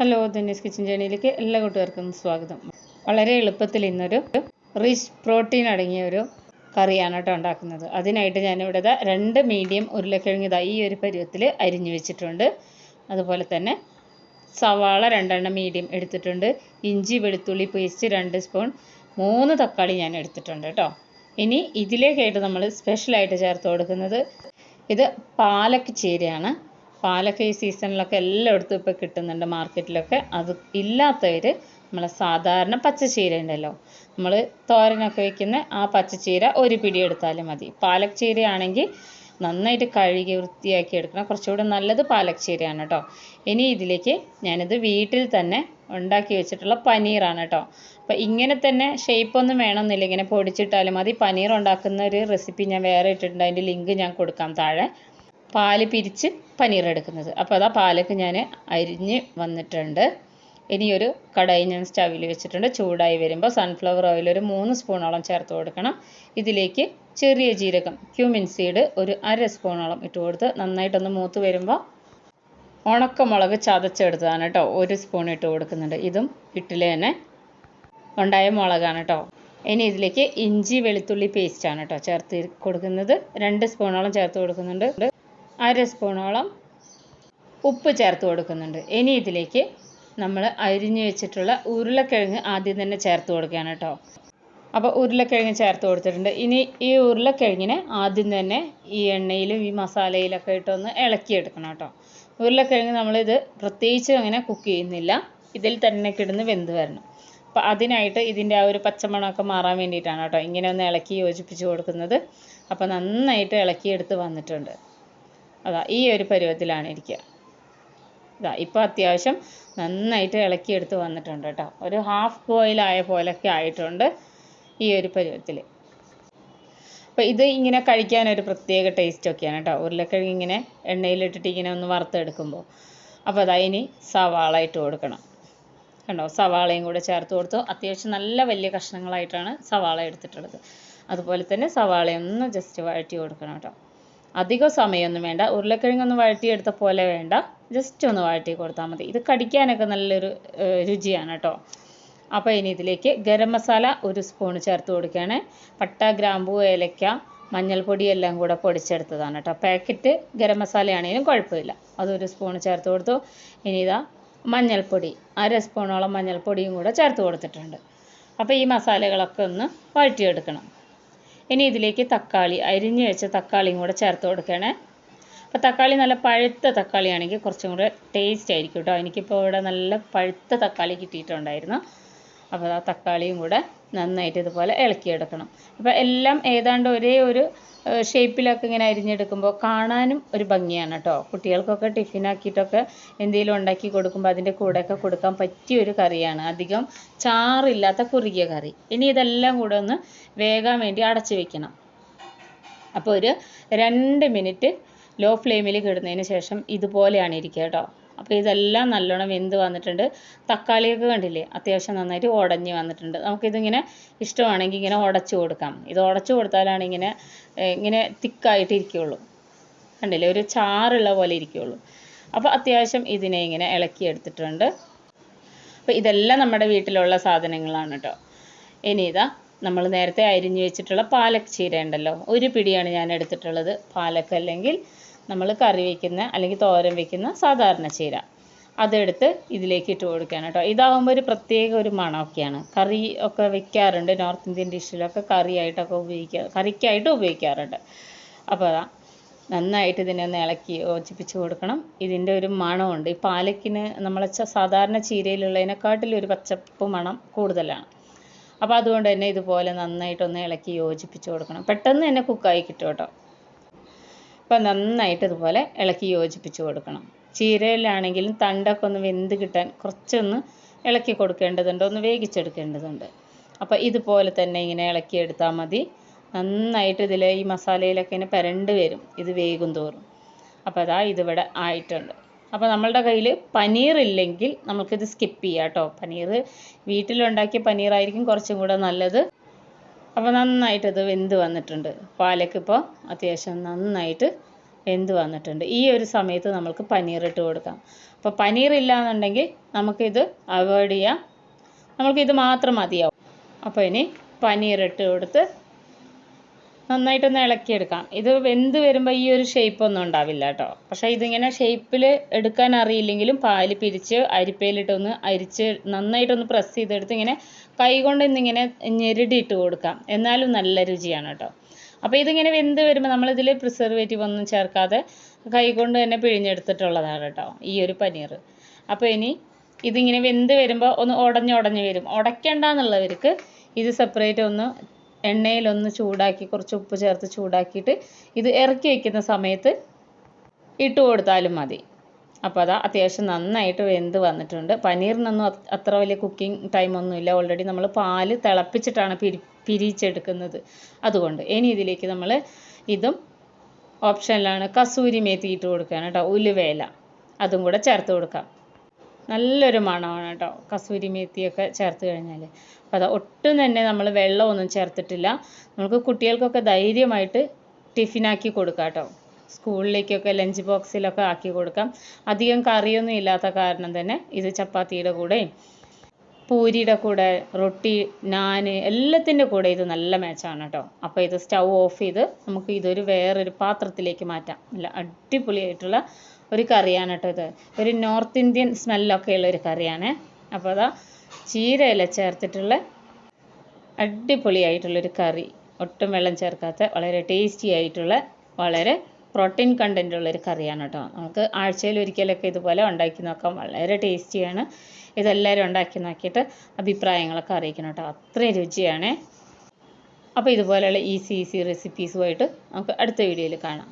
Hello ധന്യസ് kitchen ജേണിയിലേക്ക് എല്ലാ കൂട്ടുകാർക്കും സ്വാഗതം. വളരെ എളുപ്പത്തിൽ ഇന്നൊരു റിച്ച് പ്രോട്ടീൻ അടങ്ങിയ ഒരു കറിയാണ് കേട്ടോ ഉണ്ടാക്കുന്നത്. അതിനായിട്ട് ഞാനിവിടെ ദാ രണ്ട് മീഡിയം ഉരുളക്കിഴങ്ങ് ഇതാ ഈ ഒരു പരുവത്തിൽ അരിഞ്ഞു വെച്ചിട്ടുണ്ട്. അതുപോലെ തന്നെ സവാള രണ്ടെണ്ണം മീഡിയം എടുത്തിട്ടുണ്ട്. ഇഞ്ചി വെളുത്തുള്ളി പേസ്റ്റ് രണ്ട് സ്പൂൺ മൂന്ന് തക്കാളി ഞാൻ എടുത്തിട്ടുണ്ട് കേട്ടോ. ഇനി ഇതിലേക്കായിട്ട് നമ്മൾ സ്പെഷ്യലായിട്ട് ചേർത്ത് കൊടുക്കുന്നത് ഇത് പാലക്ക് ചീരയാണ് പാലക്ക ഈ സീസണിലൊക്കെ എല്ലായിടത്തും ഇപ്പോൾ കിട്ടുന്നുണ്ട് മാർക്കറ്റിലൊക്കെ. അത് ഇല്ലാത്തവർ നമ്മളെ സാധാരണ പച്ചച്ചീര ഉണ്ടല്ലോ. നമ്മൾ തോരനൊക്കെ വെക്കുന്ന ആ പച്ചച്ചീര ഒരു പിടി എടുത്താലും മതി. പാലക് ചീരയാണെങ്കിൽ നന്നായിട്ട് കഴുകി വൃത്തിയാക്കി എടുക്കണം. കുറച്ചുകൂടെ നല്ലത് പാലക് ചീരയാണ് കേട്ടോ. ഇനി ഇതിലേക്ക് ഞാനിത് വീട്ടിൽ തന്നെ ഉണ്ടാക്കി വെച്ചിട്ടുള്ള പനീറാണ് കേട്ടോ. അപ്പോൾ ഇങ്ങനെ തന്നെ ഷേപ്പ് ഒന്നും വേണമെന്നില്ല. ഇങ്ങനെ പൊടിച്ചിട്ടാലും മതി. പനീർ ഉണ്ടാക്കുന്ന ഒരു റെസിപ്പി ഞാൻ വേറെ ഇട്ടിട്ടുണ്ട്. അതിന്റെ ലിങ്ക് ഞാൻ കൊടുക്കാം താഴെ. പാൽ പിരിച്ച് പനീർ എടുക്കുന്നത് അപ്പോൾ അതാ പാലൊക്കെ ഞാൻ അരിഞ്ഞ് വന്നിട്ടുണ്ട്. ഇനിയൊരു കടായി ഞാൻ സ്റ്റവിൽ വെച്ചിട്ടുണ്ട്. ചൂടായി വരുമ്പോൾ സൺഫ്ലവർ ഓയിൽ ഒരു മൂന്ന് സ്പൂണോളം ചേർത്ത് കൊടുക്കണം. ഇതിലേക്ക് ചെറിയ ജീരകം ക്യൂമിൻ സീഡ് ഒരു അര സ്പൂണോളം ഇട്ട് കൊടുത്ത് നന്നായിട്ടൊന്ന് മൂത്ത് വരുമ്പോൾ ഉണക്കമുളക് ചതച്ചെടുത്തതാണ് കേട്ടോ. ഒരു സ്പൂൺ ഇട്ട് കൊടുക്കുന്നുണ്ട്. ഇതും ഇട്ടിൽ തന്നെ ഉണ്ടായ മുളകാണ് കേട്ടോ. ഇനി ഇതിലേക്ക് ഇഞ്ചി വെളുത്തുള്ളി പേസ്റ്റാണ് കേട്ടോ ചേർത്ത് കൊടുക്കുന്നത്. രണ്ട് സ്പൂണോളം ചേർത്ത് കൊടുക്കുന്നുണ്ട്. അര സ്പൂണോളം ഉപ്പ് ചേർത്ത് കൊടുക്കുന്നുണ്ട്. ഇനി ഇതിലേക്ക് നമ്മൾ അരിഞ്ഞു വെച്ചിട്ടുള്ള ഉരുളക്കിഴങ്ങ് ആദ്യം തന്നെ ചേർത്ത് കൊടുക്കുകയാണ് കേട്ടോ. അപ്പോൾ ഉരുളക്കിഴങ്ങ് ചേർത്ത് കൊടുത്തിട്ടുണ്ട്. ഇനി ഈ ഉരുളക്കിഴങ്ങിനെ ആദ്യം തന്നെ ഈ എണ്ണയിലും ഈ മസാലയിലൊക്കെ ഇട്ടൊന്ന് ഇളക്കിയെടുക്കണം കേട്ടോ. ഉരുളക്കിഴങ്ങ് നമ്മളിത് പ്രത്യേകിച്ച് അങ്ങനെ കുക്ക് ചെയ്യുന്നില്ല. ഇതിൽ തന്നെ കിടന്ന് വെന്ത് വരണം. അപ്പോൾ അതിനായിട്ട് ഇതിന്റെ ആ ഒരു പച്ചമണമൊക്കെ മാറാൻ വേണ്ടിയിട്ടാണ് കേട്ടോ ഇങ്ങനെ ഒന്ന് ഇളക്കി യോജിപ്പിച്ച് കൊടുക്കുന്നത്. അപ്പോൾ നന്നായിട്ട് ഇളക്കിയെടുത്ത് വന്നിട്ടുണ്ട്. അതാ ഈ ഒരു പരുവത്തിലാണ് ഇരിക്കുക ഇതാ ഇപ്പോൾ അത്യാവശ്യം നന്നായിട്ട് ഇളക്കിയെടുത്ത് വന്നിട്ടുണ്ട് കേട്ടോ. ഒരു ഹാഫ് ബോയിൽ ആയ പോലൊക്കെ ആയിട്ടുണ്ട് ഈ ഒരു പരുവത്തിൽ അപ്പോൾ ഇത് ഇങ്ങനെ കഴിക്കാൻ ഒരു പ്രത്യേക ടേസ്റ്റ് ഒക്കെയാണ് കേട്ടോ. ഉരുളക്കിഴങ്ങ് ഇങ്ങനെ എണ്ണയിലിട്ടിട്ട് ഇങ്ങനെ ഒന്ന് വറുത്തെടുക്കുമ്പോൾ അപ്പോൾ അതാ ഇനി സവാള ഇട്ട് കൊടുക്കണം. കണ്ടോ സവാളയും കൂടെ ചേർത്ത് കൊടുത്തു. അത്യാവശ്യം നല്ല വലിയ കഷ്ണങ്ങളായിട്ടാണ് സവാള എടുത്തിട്ടുള്ളത്. അതുപോലെ തന്നെ സവാളയൊന്ന് ജസ്റ്റ് വഴറ്റി കൊടുക്കണം കേട്ടോ. അധികം സമയമൊന്നും വേണ്ട. ഉരുളക്കിഴങ്ങൊന്ന് വഴറ്റിയെടുത്ത പോലെ വേണ്ട. ജസ്റ്റ് ഒന്ന് വഴറ്റി കൊടുത്താൽ മതി. ഇത് കടിക്കാനൊക്കെ നല്ലൊരു രുചിയാണ് കേട്ടോ അപ്പോൾ ഇനി ഇതിലേക്ക് ഗരം മസാല ഒരു സ്പൂൺ ചേർത്ത് കൊടുക്കുകയാണ്. പട്ട ഗ്രാമ്പൂ ഏലക്ക മഞ്ഞൾപ്പൊടി എല്ലാം കൂടെ പൊടിച്ചെടുത്തതാണ് കേട്ടോ പാക്കറ്റ് ഗരം മസാലയാണെങ്കിലും കുഴപ്പമില്ല. അതൊരു സ്പൂൺ ചേർത്ത് കൊടുത്തു. ഇനി ഇതാ മഞ്ഞൾപ്പൊടി. അര സ്പൂണോളം മഞ്ഞൾപ്പൊടിയും കൂടെ ചേർത്ത് കൊടുത്തിട്ടുണ്ട്. അപ്പോൾ ഈ മസാലകളൊക്കെ ഒന്ന് വഴറ്റിയെടുക്കണം. ഇനി ഇതിലേക്ക് തക്കാളി അരിഞ്ഞു വെച്ച തക്കാളിയും കൂടെ ചേർത്ത് കൊടുക്കണേ അപ്പോൾ തക്കാളി നല്ല പഴുത്ത തക്കാളിയാണെങ്കിൽ കുറച്ചും കൂടെ ടേസ്റ്റ് ആയിരിക്കും കേട്ടോ. എനിക്കിപ്പോൾ ഇവിടെ നല്ല പഴുത്ത തക്കാളി കിട്ടിയിട്ടുണ്ടായിരുന്നു. അപ്പോൾ ആ തക്കാളിയും കൂടെ നന്നായിട്ട് ഇതുപോലെ ഇളക്കിയെടുക്കണം. അപ്പോൾ എല്ലാം ഏതാണ്ട് ഒരേ ഒരു ഷേപ്പിലൊക്കെ ഇങ്ങനെ അരിഞ്ഞെടുക്കുമ്പോൾ കാണാനും ഒരു ഭംഗിയാണ് കേട്ടോ കുട്ടികൾക്കൊക്കെ ടിഫിനാക്കിയിട്ടൊക്കെ എന്തെങ്കിലും ഉണ്ടാക്കി കൊടുക്കുമ്പോൾ അതിന്റെ കൂടെയൊക്കെ കൊടുക്കാൻ പറ്റിയ ഒരു കറിയാണ്. അധികം ചാറില്ലാത്ത കുറുകിയ കറി. ഇനി ഇതെല്ലാം കൂടെ ഒന്ന് വേകാൻ വേണ്ടി അടച്ചു വെക്കണം. അപ്പോൾ ഒരു രണ്ട് മിനിറ്റ് ലോ ഫ്ലെയിമിൽ കിടുന്നതിന് ശേഷം ഇതുപോലെയാണ് ഇരിക്കുക കേട്ടോ അപ്പോൾ ഇതെല്ലാം നല്ലോണം വെന്ത് വന്നിട്ടുണ്ട്. തക്കാളിയൊക്കെ കണ്ടില്ലേ? അത്യാവശ്യം നന്നായിട്ട് ഉടഞ്ഞ് വന്നിട്ടുണ്ട്. നമുക്കിതിങ്ങനെ ഇഷ്ടമാണെങ്കിൽ ഇങ്ങനെ ഉടച്ചു കൊടുക്കാം. ഇത് ഉടച്ചു കൊടുത്താലാണ് ഇങ്ങനെ ഇങ്ങനെ തിക്കായിട്ട് ഇരിക്കുകയുള്ളൂ കണ്ടില്ലേ? ഒരു ചാറുള്ള പോലെ ഇരിക്കുകയുള്ളൂ അപ്പോൾ അത്യാവശ്യം ഇതിനെ ഇങ്ങനെ ഇളക്കി എടുത്തിട്ടുണ്ട്. അപ്പോൾ ഇതെല്ലാം നമ്മുടെ വീട്ടിലുള്ള സാധനങ്ങളാണ് കേട്ടോ ഇനി ഇതാ നമ്മൾ നേരത്തെ അരിഞ്ഞു വെച്ചിട്ടുള്ള പാലക് ചീര ഉണ്ടല്ലോ. ഒരു പിടിയാണ് ഞാൻ എടുത്തിട്ടുള്ളത്. പാലക്ക് അല്ലെങ്കിൽ നമ്മൾ കറി വയ്ക്കുന്ന അല്ലെങ്കിൽ തോരൻ വയ്ക്കുന്ന സാധാരണ ചീര. അതെടുത്ത് ഇതിലേക്ക് ഇട്ട് കൊടുക്കുകയാണ് കേട്ടോ. ഇതാകുമ്പോൾ ഒരു പ്രത്യേക ഒരു മണമൊക്കെയാണ്. കറി ഒക്കെ വെക്കാറുണ്ട്. നോർത്ത് ഇന്ത്യൻ ഡിഷിലൊക്കെ കറിയായിട്ടൊക്കെ ഉപയോഗിക്കുക കറിക്കായിട്ട് ഉപയോഗിക്കാറുണ്ട്. അപ്പോൾ അതാ നന്നായിട്ട് ഇതിനെ ഒന്ന് ഇളക്കി യോജിപ്പിച്ച് കൊടുക്കണം. ഇതിന്റെ ഒരു മണമുണ്ട്. ഈ പാലക്കിന് നമ്മളെ സാധാരണ ചീരയിലുള്ളതിനെക്കാട്ടിലും ഒരു പച്ചപ്പ് മണം കൂടുതലാണ്. അപ്പോൾ അതുകൊണ്ട് തന്നെ ഇതുപോലെ നന്നായിട്ടൊന്ന് ഇളക്കി യോജിപ്പിച്ച് കൊടുക്കണം. പെട്ടെന്ന് തന്നെ കുക്കായി കിട്ടും കേട്ടോ. അപ്പോൾ നന്നായിട്ട് ഇതുപോലെ ഇളക്കി യോജിപ്പിച്ച് കൊടുക്കണം. ചീരയിലാണെങ്കിലും തണ്ടൊക്കെ ഒന്ന് വെന്ത് കിട്ടാൻ കുറച്ചൊന്ന് ഇളക്കി കൊടുക്കേണ്ടതുണ്ട് ഒന്ന് വേവിച്ചെടുക്കേണ്ടതുണ്ട്. അപ്പോൾ ഇതുപോലെ തന്നെ ഇങ്ങനെ ഇളക്കി എടുത്താൽ മതി. നന്നായിട്ട് ഇതിൽ ഈ മസാലയിലൊക്കെ ഇങ്ങനെ പരണ്ട് വരും ഇത് വേകും തോറും. അപ്പോൾ അതാ ഇതിവിടെ ആയിട്ടുണ്ട്. അപ്പോൾ നമ്മളുടെ കയ്യിൽ പനീർ ഇല്ലെങ്കിൽ നമുക്കിത് സ്കിപ്പ് ചെയ്യാം കേട്ടോ പനീർ വീട്ടിലുണ്ടാക്കിയ പനീറായിരിക്കും കുറച്ചും കൂടെ നല്ലത്. അപ്പോൾ നന്നായിട്ട് ഇത് വെന്ത് വന്നിട്ടുണ്ട്. പാലക്ക് ഇപ്പോൾ അത്യാവശ്യം നന്നായിട്ട് വെന്ത് വന്നിട്ടുണ്ട്. ഈ ഒരു സമയത്ത് നമുക്ക് പനീർ ഇട്ട് കൊടുക്കാം. അപ്പോൾ പനീർ ഇല്ല എന്നുണ്ടെങ്കിൽ നമുക്കിത് അവോയ്ഡ് ചെയ്യാം. നമുക്കിത് മാത്രം മതിയാവും. അപ്പോൾ ഇനി പനീർ ഇട്ട് കൊടുത്ത് നന്നായിട്ടൊന്ന് ഇളക്കിയെടുക്കാം. ഇത് വെന്ത് വരുമ്പോൾ ഈ ഒരു ഷേപ്പ് ഒന്നും ഉണ്ടാവില്ല കേട്ടോ. പക്ഷേ ഇതിങ്ങനെ ഷേപ്പിൽ എടുക്കാൻ അറിയില്ലെങ്കിലും പാൽ പിരിച്ച് അരിപ്പയിലിട്ടൊന്ന് അരിച്ച് നന്നായിട്ടൊന്ന് പ്രസ് ചെയ്തെടുത്ത് ഇങ്ങനെ കൈകൊണ്ട് ഇന്നിങ്ങനെ ഞെരുടിയിട്ട് കൊടുക്കാം. എന്നാലും നല്ല രുചിയാണ് കേട്ടോ. അപ്പോൾ ഇതിങ്ങനെ വെന്ത് വരുമ്പോൾ നമ്മളിതിൽ പ്രിസർവേറ്റീവ് ഒന്നും ചേർക്കാതെ കൈകൊണ്ട് തന്നെ പിഴിഞ്ഞെടുത്തിട്ടുള്ളതാണ് കേട്ടോ ഈ ഒരു പനീർ. അപ്പോൾ ഇനി ഇതിങ്ങനെ വെന്ത് വരുമ്പോൾ ഒന്ന് ഉടഞ്ഞ് ഉടഞ്ഞ് വരും. ഉടയ്ക്കണ്ടെന്നുള്ളവർക്ക് ഇത് സെപ്പറേറ്റ് ഒന്ന് എണ്ണയിലൊന്ന് ചൂടാക്കി കുറച്ച് ഉപ്പ് ചേർത്ത് ചൂടാക്കിയിട്ട് ഇത് ഇറക്കി വയ്ക്കുന്ന സമയത്ത് ഇട്ട് കൊടുത്താലും മതി. അപ്പോൾ അതാ അത്യാവശ്യം നന്നായിട്ട് വെന്ത് വന്നിട്ടുണ്ട്. പനീറിനൊന്നും അത് അത്ര വലിയ കുക്കിംഗ് ടൈമൊന്നുമില്ല ഓൾറെഡി നമ്മൾ പാൽ തിളപ്പിച്ചിട്ടാണ് പിരി പിരിച്ചെടുക്കുന്നത്. അതുകൊണ്ട് ഇനി ഇതിലേക്ക് നമ്മൾ ഇതും ഓപ്ഷനിലാണ് കസൂരി മേത്തി ഇട്ട് കൊടുക്കുകയാണ് കേട്ടോ. ഉലുവേല. അതും കൂടെ ചേർത്ത് കൊടുക്കാം. നല്ലൊരു മണമാണ് കേട്ടോ കസൂരി മേത്തിയൊക്കെ ചേർത്ത് കഴിഞ്ഞാൽ അത് ഒട്ടും തന്നെ നമ്മൾ വെള്ളമൊന്നും ചേർത്തിട്ടില്ല. നമുക്ക് കുട്ടികൾക്കൊക്കെ ധൈര്യമായിട്ട് ടിഫിനാക്കി കൊടുക്കാം കേട്ടോ. സ്കൂളിലേക്കൊക്കെ ലഞ്ച് ബോക്സിലൊക്കെ ആക്കി കൊടുക്കാം. അധികം കറിയൊന്നും ഇല്ലാത്ത കാരണം തന്നെ ഇത് ചപ്പാത്തിയുടെ കൂടെയും പൂരിയുടെ കൂടെ റൊട്ടി നാന് എല്ലാത്തിന്റെ കൂടെ ഇത് നല്ല മാച്ചാണ് കേട്ടോ. അപ്പോൾ ഇത് സ്റ്റൗ ഓഫ് ചെയ്ത് നമുക്ക് ഇതൊരു വേറൊരു പാത്രത്തിലേക്ക് മാറ്റാം. നല്ല അടിപൊളിയായിട്ടുള്ള ഒരു കറിയാണ് കേട്ടോ ഇത്. ഒരു നോർത്ത് ഇന്ത്യൻ സ്മെല്ലൊക്കെ ഉള്ള ഒരു കറിയാണ്. അപ്പോൾ അതാ ചീരയില ചേർത്തിട്ടുള്ള അടിപൊളിയായിട്ടുള്ളൊരു കറി. ഒട്ടും വെള്ളം ചേർക്കാത്ത വളരെ ടേസ്റ്റി ആയിട്ടുള്ള വളരെ പ്രോട്ടീൻ കണ്ടന്റ് ഉള്ളൊരു കറിയാണ് കേട്ടോ നമുക്ക് ആഴ്ചയിൽ ഒരിക്കലൊക്കെ ഇതുപോലെ ഉണ്ടാക്കി നോക്കാം. വളരെ ടേസ്റ്റിയാണ് ഇതെല്ലാവരും ഉണ്ടാക്കി നോക്കിയിട്ട് അഭിപ്രായങ്ങളൊക്കെ അറിയിക്കണം കേട്ടോ അത്രയും രുചിയാണ്. അപ്പോൾ ഇതുപോലെയുള്ള ഈസി ഈസി റെസിപ്പീസുമായിട്ട് നമുക്ക് അടുത്ത വീഡിയോയിൽ കാണാം.